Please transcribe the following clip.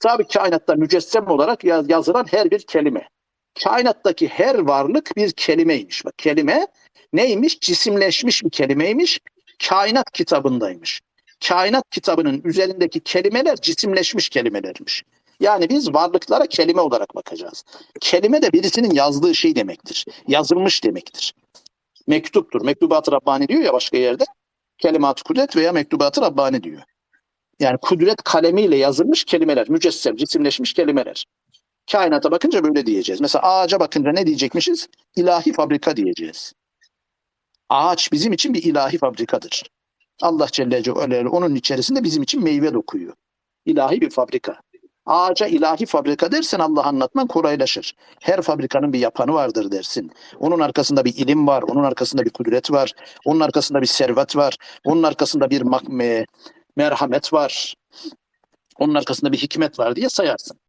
Tabii kainatta mücessem olarak yaz- yazılan her bir kelime. Kainattaki her varlık bir kelimeymiş. Bak kelime neymiş? Cisimleşmiş bir kelimeymiş. Kainat kitabındaymış. Kainat kitabının üzerindeki kelimeler cisimleşmiş kelimelermiş. Yani biz varlıklara kelime olarak bakacağız. Kelime de birisinin yazdığı şey demektir. Yazılmış demektir. Mektuptur. Mektubat-ı Rabbani diyor ya başka yerde. Kelimat-ı kudret veya mektubat-ı Rabbani diyor. Yani kudret kalemiyle yazılmış kelimeler, mücessem, cisimleşmiş kelimeler. Kainata bakınca böyle diyeceğiz. Mesela ağaca bakınca ne diyecekmişiz? İlahi fabrika diyeceğiz. Ağaç bizim için bir ilahi fabrikadır. Allah Celle Celaluhu onun içerisinde bizim için meyve dokuyor. İlahi bir fabrika. Ağaca ilahi fabrika dersen Allah anlatman kolaylaşır. Her fabrikanın bir yapanı vardır dersin. Onun arkasında bir ilim var, onun arkasında bir kudret var, onun arkasında bir servet var, onun arkasında bir mak- me- merhamet var, onun arkasında bir hikmet var diye sayarsın.